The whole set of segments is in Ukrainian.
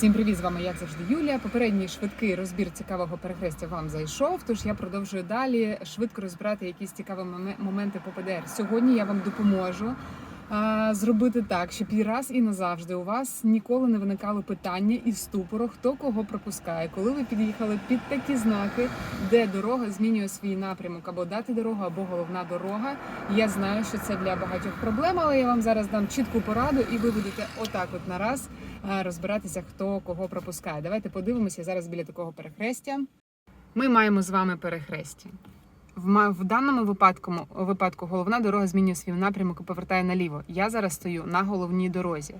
Всім привіт, з вами як завжди Юлія. Попередній швидкий розбір цікавого перехрестя вам зайшов. Тож я продовжую далі швидко розбирати якісь цікаві моме- моменти по ПДР. Сьогодні я вам допоможу зробити так, щоб і раз і назавжди у вас ніколи не виникало питання і ступору, хто кого пропускає, коли ви під'їхали під такі знаки, де дорога змінює свій напрямок або дати дорогу, або головна дорога. Я знаю, що це для багатьох проблем, але я вам зараз дам чітку пораду, і ви будете отак, от нараз а, розбиратися, хто кого пропускає. Давайте подивимося зараз біля такого перехрестя. Ми маємо з вами перехрестя. В, в даному випадку, випадку головна дорога змінює свій напрямок і повертає наліво. Я зараз стою на головній дорозі.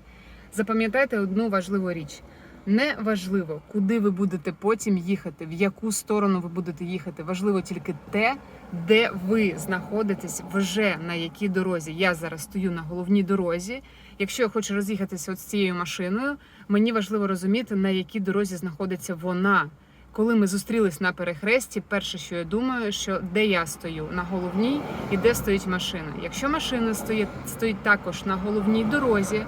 Запам'ятайте одну важливу річ. Не важливо, куди ви будете потім їхати, в яку сторону ви будете їхати. Важливо тільки те, де ви знаходитесь вже на якій дорозі. Я зараз стою на головній дорозі. Якщо я хочу роз'їхатися от з цією машиною, мені важливо розуміти, на якій дорозі знаходиться вона. Коли ми зустрілись на перехресті, перше, що я думаю, що де я стою на головній і де стоїть машина. Якщо машина стоїть, стоїть також на головній дорозі,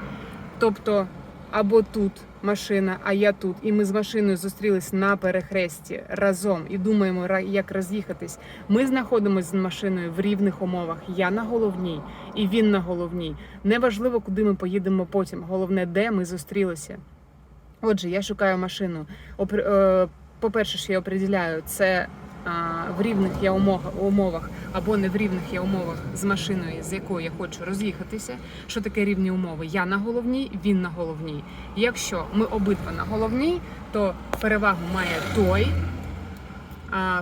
тобто або тут машина, а я тут, і ми з машиною зустрілись на перехресті разом і думаємо, як роз'їхатись. Ми знаходимося з машиною в рівних умовах. Я на головній і він на головній. Неважливо, куди ми поїдемо потім. Головне, де ми зустрілися. Отже, я шукаю машину. По-перше, що я определяю, це а, в рівних я умовах, або не в рівних я умовах з машиною, з якою я хочу роз'їхатися. Що таке рівні умови? Я на головній, він на головній. Якщо ми обидва на головній, то перевагу має той,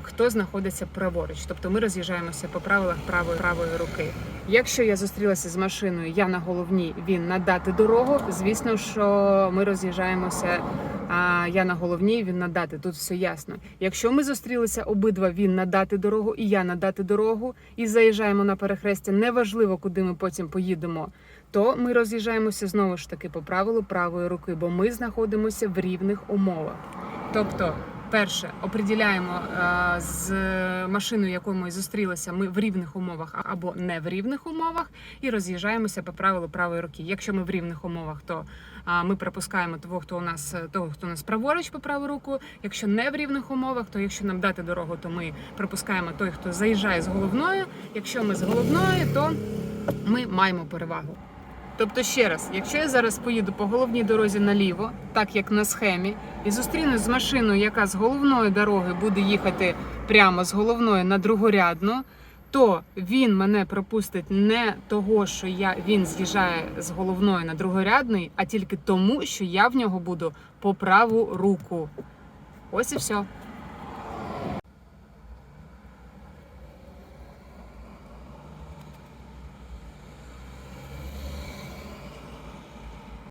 хто знаходиться праворуч. Тобто ми роз'їжджаємося по правилах правої правої руки. Якщо я зустрілася з машиною, я на головній, він надати дорогу. Звісно, що ми роз'їжджаємося. А я на головній, він надати. Тут все ясно. Якщо ми зустрілися обидва, він надати дорогу, і я надати дорогу, і заїжджаємо на перехрестя, неважливо, куди ми потім поїдемо. То ми роз'їжджаємося знову ж таки по правилу правої руки, бо ми знаходимося в рівних умовах. Тобто, перше, определяємо е, з машиною, якою ми зустрілися, ми в рівних умовах або не в рівних умовах, і роз'їжджаємося по правилу правої руки. Якщо ми в рівних умовах, то ми пропускаємо того, хто у нас того, хто у нас праворуч по праву руку. Якщо не в рівних умовах, то якщо нам дати дорогу, то ми пропускаємо той, хто заїжджає з головною. Якщо ми з головною, то ми маємо перевагу. Тобто, ще раз, якщо я зараз поїду по головній дорозі наліво, так як на схемі, і зустрінусь з машиною, яка з головної дороги буде їхати прямо з головної на другорядну, то він мене пропустить не того, що я він з'їжджає з головної на другорядний, а тільки тому, що я в нього буду по праву руку. Ось і все.